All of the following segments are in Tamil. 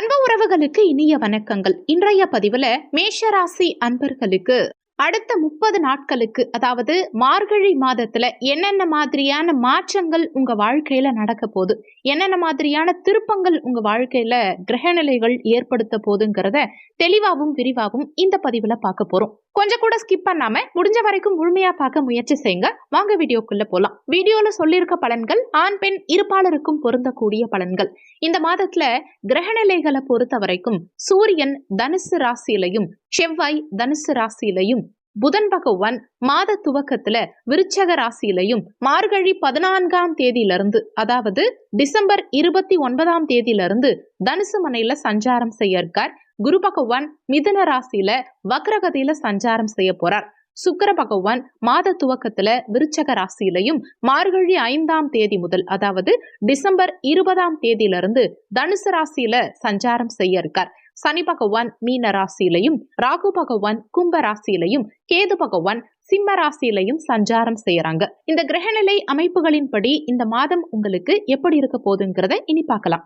அன்பு உறவுகளுக்கு இனிய வணக்கங்கள். இன்றைய பதிவுல மேஷராசி அன்பர்களுக்கு அடுத்த முப்பது நாட்களுக்கு அதாவது மார்கழி மாதத்துல என்னென்ன மாதிரியான மாற்றங்கள் உங்க வாழ்க்கையில நடக்க போகுது? என்னென்ன மாதிரியான திருப்பங்கள் உங்க வாழ்க்கையில கிரகநிலைகள் ஏற்படுத்த போதுங்கிறத தெளிவாகவும் விரிவாகவும் இந்த பதிவுல பார்க்க போறோம். கொஞ்சம் கூட ஸ்கிப் பண்ணாம முடிஞ்ச வரைக்கும் முழுமையா பார்க்க முயற்சி செய்யுங்க. வாங்க வீடியோக்குள்ள போலாம். வீடியோல சொல்லியிருக்க பலன்கள் ஆண் பெண் இருப்பாளருக்கும் பொருந்தக்கூடிய பலன்கள். இந்த மாதத்துல கிரகநிலைகளை பொறுத்த வரைக்கும் சூரியன் தனுசு ராசியிலையும் செவ்வாய் தனுசு ராசியிலையும் புதன் பகவான் மாத துவக்கத்துல விருச்சக ராசியிலையும் மார்கழி பதினான்காம் தேதியிலிருந்து அதாவது டிசம்பர் இருபத்தி ஒன்பதாம் தேதியிலிருந்து தனுசு மனையில சஞ்சாரம் செய்ய இருக்கார். குரு பகவான் மிதுன ராசியில வக்ரகதியில சஞ்சாரம் செய்ய போறார். சுக்கர பகவான் மாத துவக்கத்துல விருச்சக ராசியிலையும் மார்கழி ஐந்தாம் தேதி முதல் அதாவது டிசம்பர் இருபதாம் தேதியிலிருந்து தனுசு ராசியில சஞ்சாரம் செய்ய இருக்கார். சனி பகவான் மீன ராசியிலையும் ராகு பகவான் கும்ப ராசியிலையும் கேது பகவான் சிம்ம ராசியிலையும் சஞ்சாரம் செய்யறாங்க. இந்த கிரகநிலை அமைப்புகளின்படி இந்த மாதம் உங்களுக்கு எப்படி இருக்க போகுதுங்கிறத இனி பார்க்கலாம்.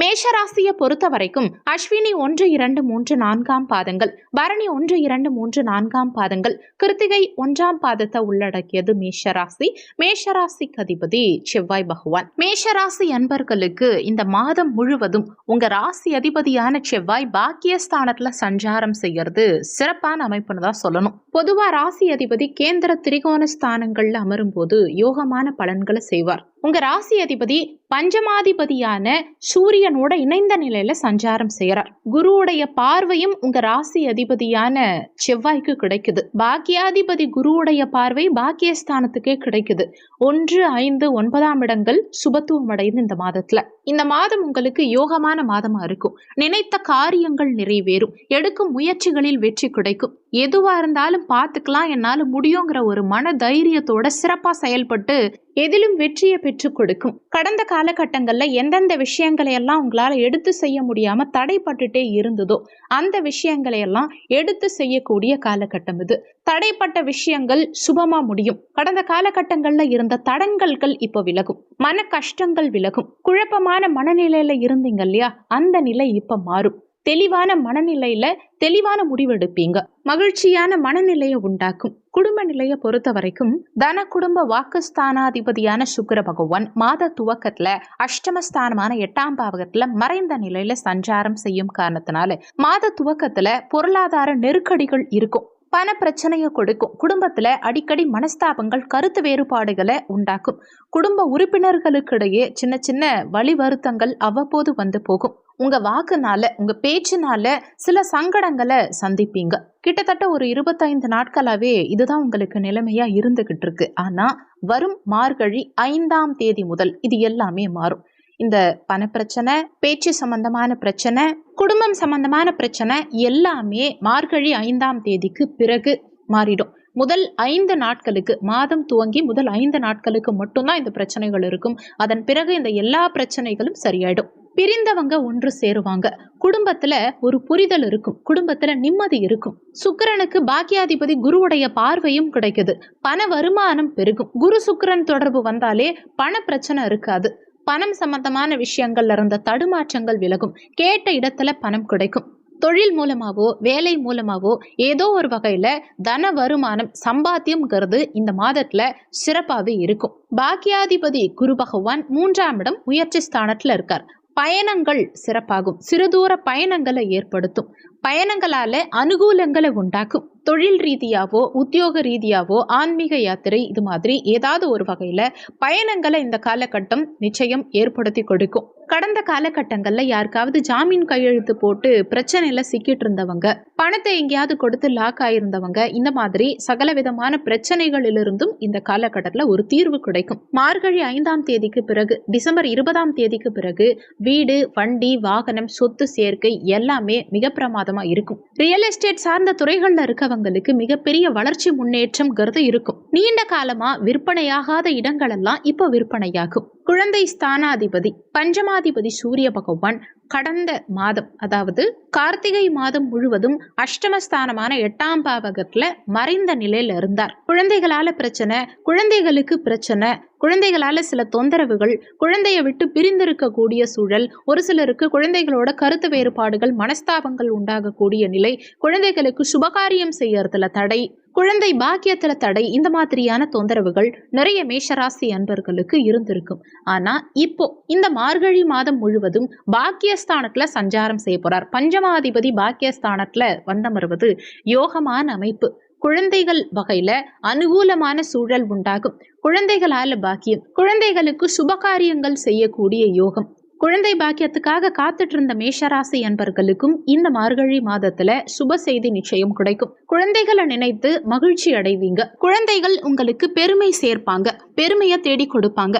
மேஷராசியை பொறுத்த வரைக்கும் அஸ்வினி ஒன்று இரண்டு மூன்று நான்காம் பாதங்கள் பரணி ஒன்று இரண்டு மூன்று நான்காம் பாதங்கள் கிருத்திகை ஒன்றாம் பாதத்தை உள்ளடக்கியது மேஷராசி. மேஷராசிக்கு அதிபதி செவ்வாய் பகவான். மேஷராசி அன்பர்களுக்கு இந்த மாதம் முழுவதும் உங்க ராசி அதிபதியான செவ்வாய் பாக்கியஸ்தானத்துல சஞ்சாரம் செய்யறது சிறப்பான அமைப்புன்னு தான் சொல்லணும். பொதுவா ராசி அதிபதி கேந்திர திரிகோண ஸ்தானங்கள்ல அமரும் போது யோகமான பலன்களை செய்வார். உங்க ராசி அதிபதி பஞ்சமாதிபதியான சூரியனோட இணைந்த நிலையில சஞ்சாரம் செய்யறார். குருவுடைய பார்வையும் உங்க ராசி அதிபதியான செவ்வாய்க்கு கிடைக்குது. பாக்கியாதிபதி குருவுடைய பார்வை பாக்கியஸ்தானத்துக்கே கிடைக்குது. ஒன்று ஐந்து ஒன்பதாம் இடங்கள் சுபத்துவம் அடைந்து இந்த மாதத்துல. இந்த மாதம் உங்களுக்கு யோகமான மாதமா இருக்கும். நினைத்த காரியங்கள் நிறைவேறும். எடுக்கும் முயற்சிகளில் வெற்றி கிடைக்கும். எதுவா இருந்தாலும் பார்த்துக்கலாம். என்னால முடியுங்கிற ஒரு மன தைரியத்தோட சிறப்பா செயல்பட்டு எதிலும் வெற்றியை பெற்றுக் கொடுக்கும். கடந்த காலகட்டங்கள்ல எந்தெந்த விஷயங்களை எல்லாம் உங்களால எடுத்து செய்ய முடியாம தடைப்பட்டுட்டே இருந்ததோ அந்த விஷயங்களை எல்லாம் எடுத்து செய்யக்கூடிய காலகட்டம் இது. தடைப்பட்ட விஷயங்கள் சுபமா முடியும். கடந்த காலகட்டங்கள்ல இருந்த தடங்கல்கள் இப்போ விலகும். மன கஷ்டங்கள் விலகும். குழப்பமான மனநிலையில இருந்தீங்க இல்லையா? அந்த நிலை இப்ப மாறும். தெளிவான மனநிலையில தெளிவான முடிவெடுப்பீங்க. மகிழ்ச்சியான மனநிலையை உண்டாக்கும். குடும்ப நிலையை பொறுத்த வரைக்கும் தன குடும்ப வாக்குஸ்தானாதிபதியான சுக்கிர பகவான் மாத துவக்கத்துல அஷ்டமஸ்தானமான எட்டாம் பாவகத்துல மறைந்த நிலையில சஞ்சாரம் செய்யும் காரணத்தினால மாத துவக்கத்துல பொருளாதார நெருக்கடிகள் இருக்கும். பண பிரச்சனையை கொடுக்கும். குடும்பத்தில் அடிக்கடி மனஸ்தாபங்கள் கருத்து வேறுபாடுகளை உண்டாக்கும். குடும்ப உறுப்பினர்களுக்கிடையே சின்ன சின்ன வழி வருத்தங்கள் அவ்வப்போது வந்து போகும். உங்க வாக்குனால உங்க பேச்சுனால சில சங்கடங்களை சந்திப்பீங்க. கிட்டத்தட்ட ஒரு இருபத்தைந்து நாட்களாவே இதுதான் உங்களுக்கு நிலைமையா இருந்துகிட்டு இருக்கு. ஆனா வரும் மார்கழி ஐந்தாம் தேதி முதல் இது எல்லாமே மாறும். இந்த பணப்பிரச்சனை பேச்சு சம்பந்தமான பிரச்சனை குடும்பம் சம்பந்தமான பிரச்சனை எல்லாமே மார்கழி ஐந்தாம் தேதிக்கு பிறகு மாறிடும். முதல் ஐந்து நாட்களுக்கு மாதம் துவங்கி முதல் ஐந்து நாட்களுக்கு மட்டும்தான் இந்த பிரச்சனைகள் இருக்கும். அதன் பிறகு இந்த எல்லா பிரச்சனைகளும் சரியாயிடும். பிரிந்தவங்க ஒன்று சேருவாங்க. குடும்பத்துல ஒரு புரிதல் இருக்கும். குடும்பத்துல நிம்மதி இருக்கும். சுக்கிரனுக்கு பாக்கியாதிபதி குருவுடைய பார்வையும் கிடைக்குது. பண வருமானம் பெருகும். குரு சுக்கிரன் தொடர்பு வந்தாலே பண பிரச்சனை இருக்காது. பணம் சம்பந்தமான விஷயங்கள்ல இருந்த தடுமாற்றங்கள் விலகும். கேட்ட இடத்துல பணம் கிடைக்கும். தொழில் மூலமாவோ வேலை மூலமாவோ ஏதோ ஒரு வகையில தன வருமானம் சம்பாத்தியம்ங்கிறது இந்த மாதத்துல சிறப்பாகவே இருக்கும். பாக்கியாதிபதி குரு பகவான் மூன்றாம் இடம் முயற்சி ஸ்தானத்துல இருக்கார். பயணங்கள் சிறப்பாகும். சிறுதூர பயணங்களை ஏற்படுத்தும். பயணங்களால அனுகூலங்களை உண்டாக்கும். தொழில் ரீதியாவோ உத்தியோக ரீதியாவோ ஆன்மீக யாத்திரை இது மாதிரி ஏதாவது ஒரு வகையில் பயணங்களை இந்த காலகட்டம் நிச்சயம் ஏற்படுத்தி கொடுக்கும். கடந்த காலகட்டங்களில் யாருக்காவது ஜாமீன் கையெழுத்து போட்டு பிரச்சனையில் சிக்கிட்டு இருந்தவங்க பணத்தை எங்கேயாவது கொடுத்து லாக் ஆயிருந்தவங்க இந்த மாதிரி சகல விதமான பிரச்சனைகளிலிருந்தும் இந்த காலகட்டத்தில் ஒரு தீர்வு கிடைக்கும். மார்கழி ஐந்தாம் தேதிக்கு பிறகு டிசம்பர் இருபதாம் தேதிக்கு பிறகு வீடு வண்டி வாகனம் சொத்து சேர்க்கை எல்லாமே மிக பிரமாதமாக இருக்கும். ரியல் எஸ்டேட் சார்ந்த துறைகளில் இருக்கவங்க இருக்கவங்களுக்கு மிகப்பெரிய வளர்ச்சி முன்னேற்றம்ங்கிறது இருக்கும். நீண்ட காலமா விற்பனையாகாத இடங்களெல்லாம் இப்போ விற்பனையாகும். குழந்தை ஸ்தானாதிபதி பஞ்சமாதிபதி சூரிய பகவான் கடந்த மாதம் அதாவது கார்த்திகை மாதம் முழுவதும் அஷ்டமஸ்தானமான எட்டாம் பாவகத்துல மறைந்த நிலையில இருந்தார். குழந்தைகளால பிரச்சனை குழந்தைகளுக்கு பிரச்சனை குழந்தைகளால சில தொந்தரவுகள் குழந்தையை விட்டு பிரிந்திருக்கக்கூடிய சூழல் ஒரு சிலருக்கு குழந்தைகளோட கருத்து வேறுபாடுகள் மனஸ்தாபங்கள் உண்டாகக்கூடிய நிலை குழந்தைகளுக்கு சுபகாரியம் செய்யறதுல தடை குழந்தை பாக்கியத்துல தடை இந்த மாதிரியான தொந்தரவுகள் நிறைய மேஷராசி அன்பர்களுக்கு இருந்திருக்கும். ஆனா இப்போ இந்த மார்கழி மாதம் முழுவதும் பாக்கியஸ்தானத்துல சஞ்சாரம் செய்ய போறார். பஞ்சமாதிபதி பாக்கியஸ்தானத்துல வந்தமருவது யோகமான அமைப்பு. குழந்தைகள் வகையில அனுகூலமான சூழல் உண்டாகும். குழந்தைகளால பாக்கியம் குழந்தைகளுக்கு சுபகாரியங்கள் செய்யக்கூடிய யோகம். குழந்தை பாக்கியத்துக்காக காத்துட்டு இருந்த மேஷராசி அன்பர்களுக்கும் இந்த மார்கழி மாதத்துல சுப செய்தி நிச்சயம் கிடைக்கும். குழந்தைகளை நினைத்து மகிழ்ச்சி அடைவீங்க. குழந்தைகள் உங்களுக்கு பெருமை சேர்ப்பாங்க. பெருமையை தேடி கொடுப்பாங்க.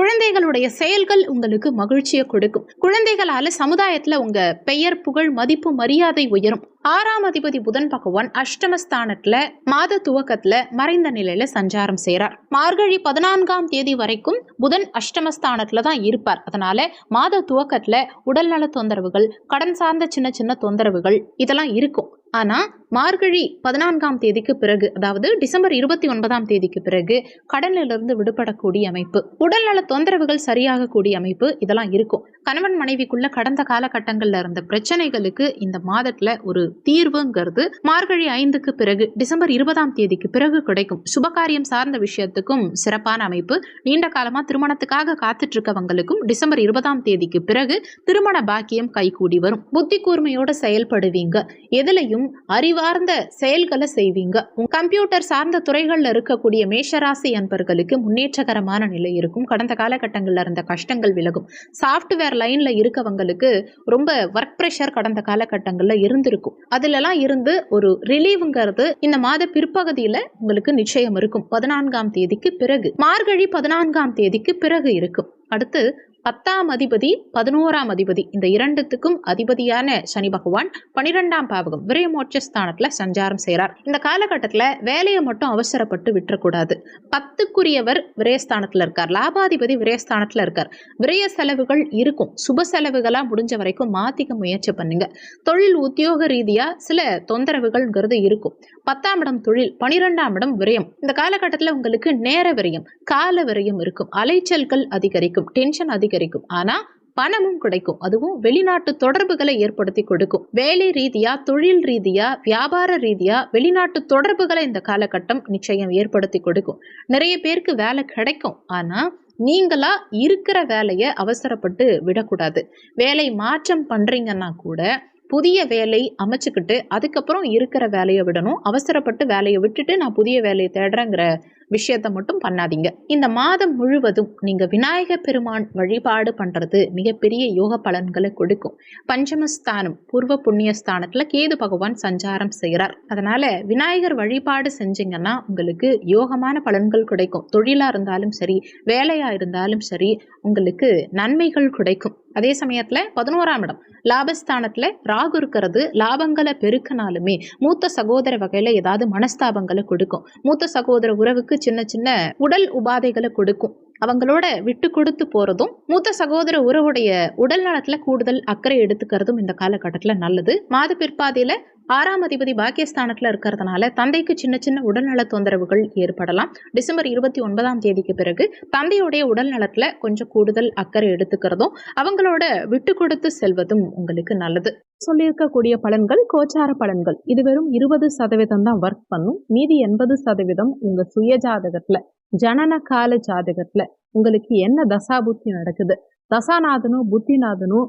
குழந்தைகளுடைய செயல்கள் உங்களுக்கு மகிழ்ச்சியை கொடுக்கும். குழந்தைகளால சமுதாயத்துல உங்க பெயர் புகழ் மதிப்பு மரியாதை உயரும். ஆறாம் அதிபதி புதன் பகவான் அஷ்டமஸ்தானத்துல மாத துவக்கத்துல மறைந்த நிலையில சஞ்சாரம் செய்கிறார் மார்கழி பதினான்காம் தேதி வரைக்கும் புதன் அஷ்டமஸ்தானத்துல தான் இருப்பார். அதனால மாத துவக்கத்துல உடல்நல தொந்தரவுகள் கடன் சார்ந்த சின்ன சின்ன தொந்தரவுகள் இதெல்லாம் இருக்கும். ஆனா மார்கழி பதினான்காம் தேதிக்கு பிறகு அதாவது டிசம்பர் இருபத்தி ஒன்பதாம் தேதிக்கு பிறகு கடனிலிருந்து விடுபடக்கூடிய அமைப்பு. உடல்நல தொந்தரவுகள் சரியாகக்கூடிய அமைப்பு இதெல்லாம் இருக்கும். கணவன் மனைவிக்குள்ள கடந்த காலகட்டங்கள்ல இருந்த பிரச்சனைகளுக்கு இந்த மாதத்துல ஒரு தீர்வுங்கிறது மார்கழி ஐந்துக்கு பிறகு டிசம்பர் இருபதாம் தேதிக்கு பிறகு கிடைக்கும். சுபகாரியம் சார்ந்த விஷயத்துக்கும் சிறப்பான அமைப்பு. நீண்ட காலமா திருமணத்துக்காக காத்துட்டு இருக்கவங்களுக்கும் டிசம்பர் இருபதாம் தேதிக்கு பிறகு திருமண பாக்கியம் கைகூடி வரும். புத்தி கூர்மையோட செயல்படுவீங்க. எதுலையும் சார்ந்த செயல்களை செய்வீங்க. கம்ப்யூட்டர் சார்ந்த துறைகளில் இருக்கக்கூடிய மேஷராசி அன்பர்களுக்கு முன்னேற்றகரமான நிலை இருக்கும். கடந்த காலகட்டங்களில் இருந்த கஷ்டங்கள் விலகும். சாஃப்ட்வேர் லைனில் இருக்கவங்களுக்கு ரொம்ப ஒர்க் ப்ரெஷர் கடந்த காலகட்டங்களில் இருந்திருக்கும். அதுலலாம் இருந்து ஒரு ரிலீவுங்கிறது இந்த மாத பிற்பகுதியில் உங்களுக்கு நிச்சயம் இருக்கும். பதினான்காம் தேதிக்கு பிறகு. மார்கழி பதினான்காம் தேதிக்கு பிறகு இருக்கும். அடுத்து பத்தாம் அதிபதி பதினோராம் அதிபதி. இந்த இரண்டுத்துக்கும் அதிபதியான சனி பகவான் பனிரெண்டாம் பாவகம் விரயமோட்சஸ்தானத்துல சஞ்சாரம் செய்கிறார் இந்த காலகட்டத்தில் வேலையை மட்டும் அவசரப்பட்டு விட்டுறக்கூடாது. பத்துக்குரியவர் விரயஸ்தானத்தில் இருக்கார். லாபாதிபதி விரயஸ்தானத்துல இருக்கார். விரய செலவுகள் இருக்கும். சுப செலவுகளாக முடிஞ்ச வரைக்கும் மாத்திக்க முயற்சி பண்ணுங்க. தொழில் உத்தியோக ரீதியா சில தொந்தரவுகள்ங்கிறது இருக்கும். பத்தாம் இடம் தொழில் பனிரெண்டாம் இடம் விரயம். இந்த காலகட்டத்தில் உங்களுக்கு நேர விரயம் கால விரயம் இருக்கும். அலைச்சல்கள் அதிகரிக்கும். டென்ஷன் அதிகரிக்கும். ஆனா பணமும் கிடைக்கும். அதுவும் வெளிநாட்டு தொடர்புகளை ஏற்படுத்தி கொடுக்கும். வேலை ரீதியா தொழில் ரீதியா வியாபார ரீதியா வெளிநாட்டு தொடர்புகளை இந்த காலகட்டம் நிச்சயம் ஏற்படுத்தி கொடுக்கும். நிறைய பேருக்கு வேலை கிடைக்கும். ஆனா நீங்களா இருக்கிற வேலையை அவசரப்பட்டு விடக்கூடாது. வேலை மாற்றம் பண்றீங்கன்னா கூட புதிய வேலை அமைச்சுக்கிட்டு அதுக்கப்புறம் இருக்கிற வேலையை விடணும். அவசரப்பட்டு வேலையை விட்டுட்டு நான் புதிய வேலையை தேடுறேங்கிற விஷயத்த மட்டும் பண்ணாதீங்க. இந்த மாதம் முழுவதும் நீங்க விநாயக பெருமான் வழிபாடு பண்றது மிகப்பெரிய யோக பலன்களை கொடுக்கும். பஞ்சமஸ்தானம் பூர்வ புண்ணியஸ்தானத்துல கேது பகவான் சஞ்சாரம் செய்கிறார் அதனால விநாயகர் வழிபாடு செஞ்சீங்கன்னா உங்களுக்கு யோகமான பலன்கள் கிடைக்கும். தொழிலா இருந்தாலும் சரி வேலையா இருந்தாலும் சரி உங்களுக்கு நன்மைகள் கிடைக்கும். அதே சமயத்துல பதினோராம் இடம் லாபஸ்தானத்துல ராகு இருக்கிறது. லாபங்களை பெருக்கினாலுமே மூத்த சகோதர வகையில ஏதாவது மனஸ்தாபங்களை கொடுக்கும். மூத்த சகோதர உறவுக்கு சின்ன சின்ன உடல் உபாதைகளை கொடுக்கும். அவங்களோட விட்டு கொடுத்து போறதும் மூத்த சகோதர உறவுடைய உடல் நலத்துல கூடுதல் அக்கறை எடுத்துக்கிறதும் இந்த காலகட்டத்துல நல்லது. மாத பிற்பாதையில ஆறாம் அதிபதி பாக்கியஸ்தானத்துல இருக்கிறதுனால தந்தைக்கு சின்ன சின்ன உடல்நல தொந்தரவுகள் ஏற்படலாம். டிசம்பர் இருபத்தி ஒன்பதாம் தேதிக்கு பிறகு தந்தையுடைய உடல் நலத்துல கொஞ்சம் கூடுதல் அக்கறை எடுத்துக்கிறதும் அவங்களோட விட்டு கொடுத்து செல்வதும் உங்களுக்கு நல்லது. சொல்லியிருக்கக்கூடிய பலன்கள் கோச்சார பலன்கள். இது வெறும் இருபது சதவீதம் தான் ஒர்க் பண்ணும். மீதி எண்பது சதவீதம் உங்க சுய ஜாதகத்துல ஜனன கால ஜாதகத்துல உங்களுக்கு என்ன தசா புத்தி நடக்குது? தசாநாதனும் புத்திநாதனும்